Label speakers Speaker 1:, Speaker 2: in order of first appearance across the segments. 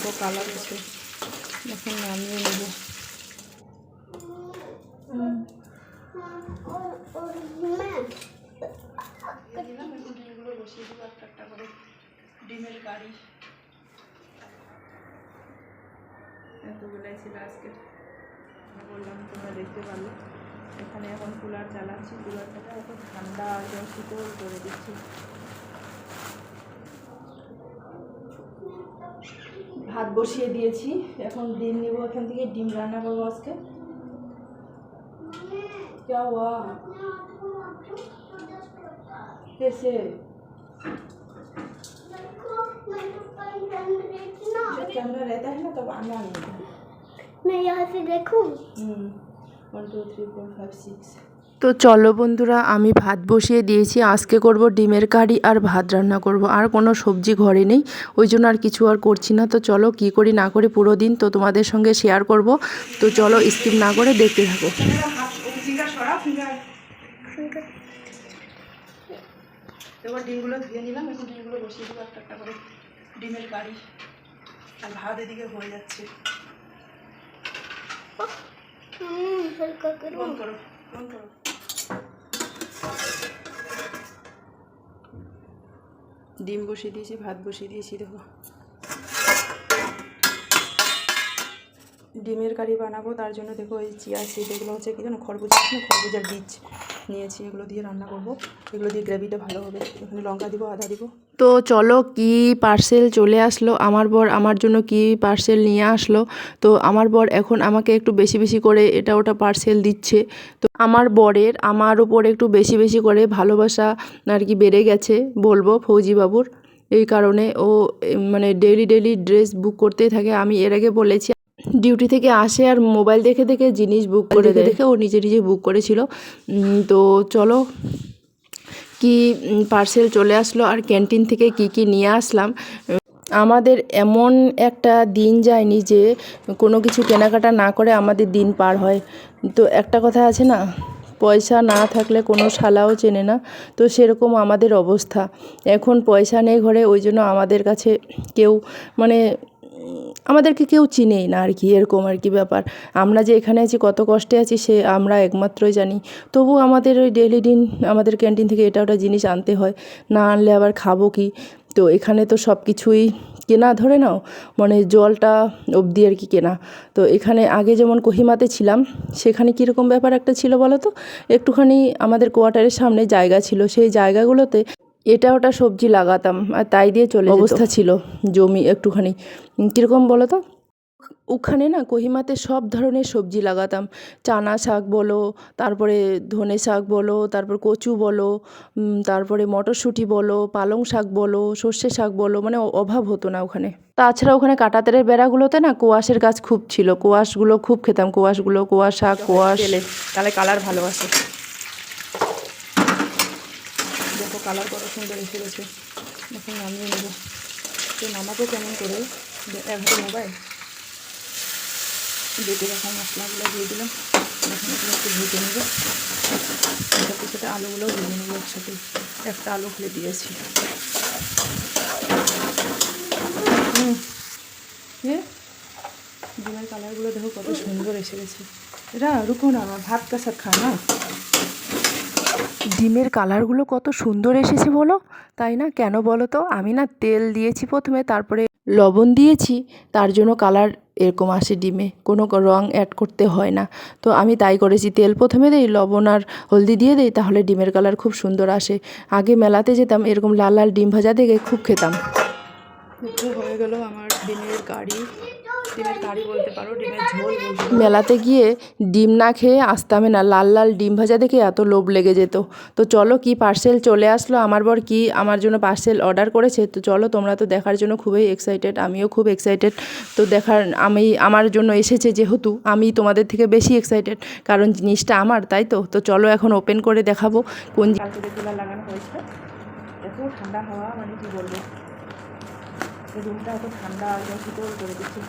Speaker 1: দেখো কালার আছে। এখন নামিয়ে নেব। বসিয়ে দেবো একটা একটা করে ডিমের আজকে বললাম, তোমরা দেখতে পারল। এখানে এখন কুলার চালাচ্ছি কুলারটাকে এখন ঠান্ডা একদম শীতল করে দিচ্ছি। ভাত বসিয়ে দিয়েছি এখন ডিম নেবো এখান থেকে ডিম রান্না করবো আজকে क्या हुआ कैसे जब कैमरा रहता है ना तब आना नहीं है
Speaker 2: मैं यहाँ से देखूँ
Speaker 1: one two three four five six
Speaker 3: তো চলো বন্ধুরা আমি ভাত বসিয়ে দিয়েছি। আজকে করব ডিমের কারি আর ভাত রান্না করব। আর কোনো সবজি ঘরে নেই ওই জন্য আর কিছু আর করছি না। তো চলো কি করি না করি পুরো দিন তো তোমাদের সঙ্গে শেয়ার করব। তো চলো স্কিপ না করে দেখতে থাকো।
Speaker 1: ডিমগুলো ধুয়ে নিলাম এখন ডিমগুলো বসিয়ে একটা একটা করে। ডিমের কারি আর ভাত এদিকে হয়ে যাচ্ছে। করো। করো। ডিম বসিয়ে দিয়েছি, ভাত বসিয়ে দিয়েছি, দেখো। ডিমের কারি বানাবো, তার জন্য দেখো ওই চিয়া সিড এগুলো হচ্ছে কি জানো খরবুজা খরবুজার বীজ। নিয়েছি, এগুলো দিয়ে রান্না করব। এগুলো দিয়ে গ্রেভিটা ভালো হবে। এখানে লঙ্কা দিব, আদা দিব।
Speaker 3: তো চলো কি পার্সেল চলে আসলো? আমার বর আমার জন্য কি পার্সেল নিয়ে আসলো? তো আমার বর এখন আমাকে একটু বেশি বেশি করে এটা ওটা পার্সেল দিচ্ছে। তো আমার বরের, আমার উপর একটু বেশি বেশি করে ভালোবাসা আর কি বেড়ে গেছে বলব ফৌজি বাবুর এই কারণে ও মানে ডেইলি ডেইলি ড্রেস বুক করতেই থাকে। আমি এর আগে বলেছি ডিউটি থেকে আসে আর মোবাইল দেখে দেখে জিনিস বুক করে দেখে দেখে ও নিজে নিজে বুক করেছিল। তো চলো কি পার্সেল চলে আসলো আর ক্যান্টিন থেকে কি কি নিয়ে আসলাম। আমাদের এমন একটা দিন যায়নি যে কোনো কিছু কেনাকাটা না করে আমাদের দিন পার হয়। তো একটা কথা আছে না পয়সা না থাকলে কোনো শালাও চেনে না। তো সেরকম আমাদের অবস্থা। এখন পয়সা নেই ঘরে ওই জন্য আমাদের কাছে কেউ মানে আমাদেরকে কেউ চিনেই না আর কি, এরকম আর কি ব্যাপার। আমরা যে এখানে আছি কত কষ্টে আছি, সে আমরা একমাত্রই জানি। তবু আমাদের ওই ডেলি দিন, আমাদের ক্যান্টিন থেকে এটা ওটা জিনিস আনতে হয়। না আনলে আবার খাব কি? তো এখানে তো সব কিছুই কেনা, ধরে নাও। মানে জলটা অবধি আর কি কেনা। তো এখানে আগে যেমন কোহিমাতে ছিলাম, সেখানে কীরকম ব্যাপার একটা ছিল বলো তো? একটুখানি আমাদের কোয়ার্টারের সামনে জায়গা ছিল। সেই জায়গাগুলোতে এটা ওটা সবজি লাগাতাম আর তাই দিয়ে চলে অবস্থা ছিল জমি একটুখানি। কীরকম বলো তো? ওখানে না কহিমাতে সব ধরনের সবজি লাগাতাম। চানা শাক বলো তারপরে ধনে শাক বলো তারপর কচু বলো তারপরে মটরশুঁটি বলো পালং শাক বলো সর্ষে শাক বলো মানে অভাব হতো না ওখানে। তাছাড়া ওখানে কাটাতারের বেড়াগুলোতে না কোয়াশের গাছ খুব ছিল। কোয়াশগুলো খুব খেতাম কোয়াশগুলো কোয়াশ শাক কোয়াশ
Speaker 1: তাহলে কালার ভালো আসে দেখো কালার কত সুন্দর এসে গেছে। এখন নামিয়ে নেব। তো নামাবো কেমন করে? দে- এক মোবাইল? বেটে রাখা মশলাগুলো দিয়ে দিলাম। এখন একটু ভেজে নেব। সাথে সাথে আলুগুলো ভেজে নেব একসাথে। একটা আলু খুলে দিয়েছি। হুম কালারগুলো দেখো কত সুন্দর এসে গেছে। এরা, রুকো না, আমার ভাত কা সাথ খা না।
Speaker 3: ডিমের কালারগুলো কত সুন্দর এসেছে বলো? তাই না? কেন বলো তো? আমি না তেল দিয়েছি প্রথমে, তারপরে লবণ দিয়েছি, তার জন্য কালার এরকম আসে ডিমে, কোনো রং অ্যাড করতে হয় না। তো আমি তাই করেছি, তেল প্রথমে দিই, লবণ আর হলদি দিয়ে দিই, তাহলে ডিমের কালার খুব সুন্দর আসে। আগে মেলাতে যেতাম, এরকম লাল লাল ডিম ভাজা দেখে খুব খেতাম।
Speaker 1: হয়ে গেল আমার ডিমের কারি। ডিমের কারি বলতে পারো ডিমের ঝোল বলতে
Speaker 3: মেলাতে গিয়ে ডিম না খেয়ে আসতামে না লাল লাল ডিম ভাজা দেখে এত লোভ লেগে যেত। তো চলো কি পার্সেল চলে আসলো আমার বর কি আমার জন্য পার্সেল অর্ডার করেছে? তো চলো তোমরা তো দেখার জন্য খুবই এক্সাইটেড আমিও খুব এক্সাইটেড তো দেখার আমি আমার জন্য এসেছে যেহেতু আমি তোমাদের থেকে বেশি এক্সাইটেড কারণ জিনিসটা আমার তাই তো? তো চলো এখন ওপেন করে দেখাবো কোন
Speaker 1: কুলার লাগানো হয়েছে এত ঠান্ডা হাওয়া মানে কি বলব? রুমটা এত ঠান্ডা একদম শীতল করে দিচ্ছে।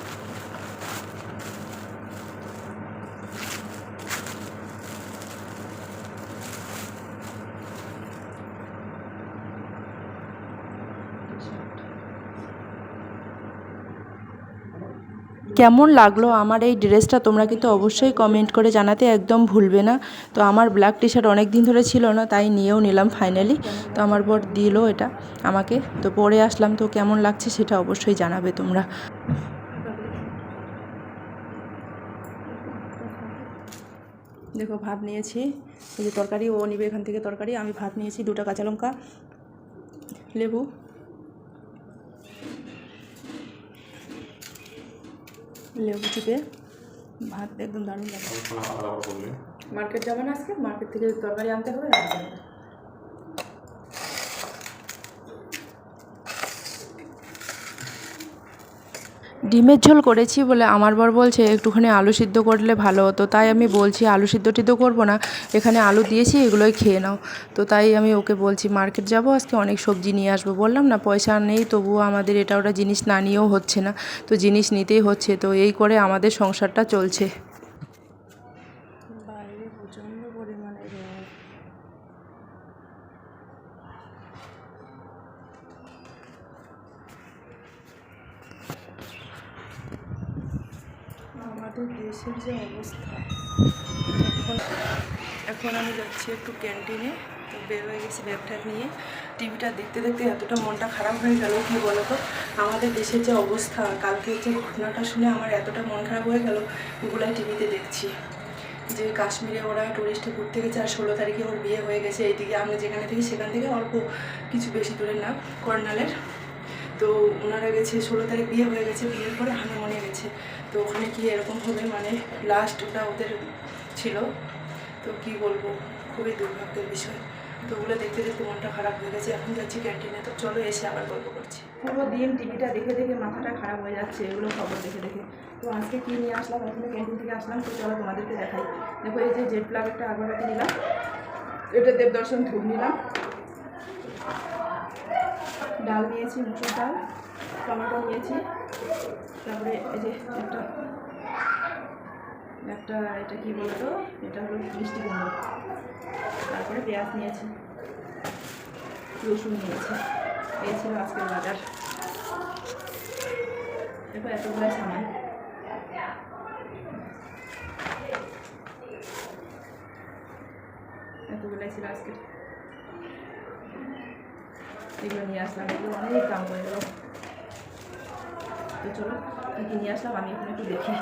Speaker 3: কেমন লাগল আমার এই ড্রেসটা তোমরা কিন্তু অবশ্যই কমেন্ট করে জানাতে একদম ভুলবে না। তো আমার ব্ল্যাক টি শার্ট অনেক দিন ধরে ছিল না, তাই নিয়েও নিলাম ফাইনালি তো আমার বর দিল এটা আমাকে। তো পরে আসলাম, তো কেমন লাগছে সেটা অবশ্যই জানাবে তোমরা।
Speaker 1: দেখো, ভাত নিয়েছি। এই যে তরকারি, ও নিবে এখান থেকে তরকারি, আমি ভাত নিয়েছি, দুটো কাঁচা লঙ্কা, লেবু। লেবু চিপে ভাত একদম দারুণ লাগে। মার্কেট যাব না আজকে? মার্কেট থেকে তরকারি আনতে হবে
Speaker 3: ডিমের ঝোল করেছি বলে আমার বর বলছে, একটুখানি আলু সিদ্ধ করলে ভালো হতো। তাই আমি বলছি, আলু সিদ্ধ টিদ্ধ করব না, এখানে আলু দিয়েছি, এগুলোই খেয়ে নাও। তো তাই আমি ওকে বলছি, মার্কেট যাব, আজকে অনেক সবজি নিয়ে আসব। বললাম, না, পয়সা নেই, তবুও আমাদের এটা ওটা জিনিস না নিয়েও হচ্ছে না। তো জিনিস নিতেই হচ্ছে, তো এই করে আমাদের সংসারটা চলছে।
Speaker 1: দেশের যে অবস্থা এখন এখন আমি যাচ্ছি একটু ক্যান্টিনে তো বের হয়ে গেছি ব্যাগ ট্যাগ নিয়ে। টিভিটা দেখতে দেখতে এতটা মনটা খারাপ হয়ে গেল, কি বলো তো আমাদের দেশের যে অবস্থা, কালকের যে ঘটনাটা শুনে আমার এতটা মন খারাপ হয়ে গেল ওগুলাই টিভিতে দেখছি। যে কাশ্মীরে ওরা টুরিস্টে ঘুরতে গেছে আর ষোলো তারিখে ওর বিয়ে হয়ে গেছে। এইদিকে আমরা যেখানে থেকে সেখান থেকে অল্প কিছু বেশি দূরের না, কর্নালের। তো ওনারা গেছে, ষোলো তারিখ বিয়ে হয়ে গেছে, বিয়ের পরে হানিমনে গেছে। তো ওখানে কি এরকম হবে মানে লাস্ট ওটা ওদের ছিল। তো কি বলব, খুবই দুর্ভাগ্যের বিষয়। তো ওগুলো দেখতে দেখতে মনটা খারাপ হয়ে গেছে, এখন যাচ্ছি ক্যান্টিনে তো চলো এসে আবার গল্প করছি। পুরো দিন টিভিটা দেখে দেখে মাথাটা খারাপ হয়ে যাচ্ছে, এগুলো খবর দেখে দেখে। তো আজকে কী নিয়ে আসলাম? এখানে ক্যান্টিন থেকে আসলাম, তো চলো তোমাদেরকে দেখাই। দেখো এই যে জেট প্লাগ একটা আগরবাতি নিলাম। এটা দেবদর্শন ধূপ নিলাম। ডাল নিয়েছি, মুসুর ডাল টমেটো নিয়েছি। তারপরে এই যে একটা একটা এটা কি বলতো? এটা হলো মিষ্টি কুমড়ো। তারপরে পেঁয়াজ নিয়েছি, রসুন নিয়েছি। এই ছিল আজকের বাজার। দেখো এতগুলো সামান। এতগুলাই ছিল আজকের। এগুলো নিয়ে আসলাম এগুলো অনেক দাম হয়ে গেল তো চলো কী কী নিয়ে আসলাম আমি এখন একটু দেখি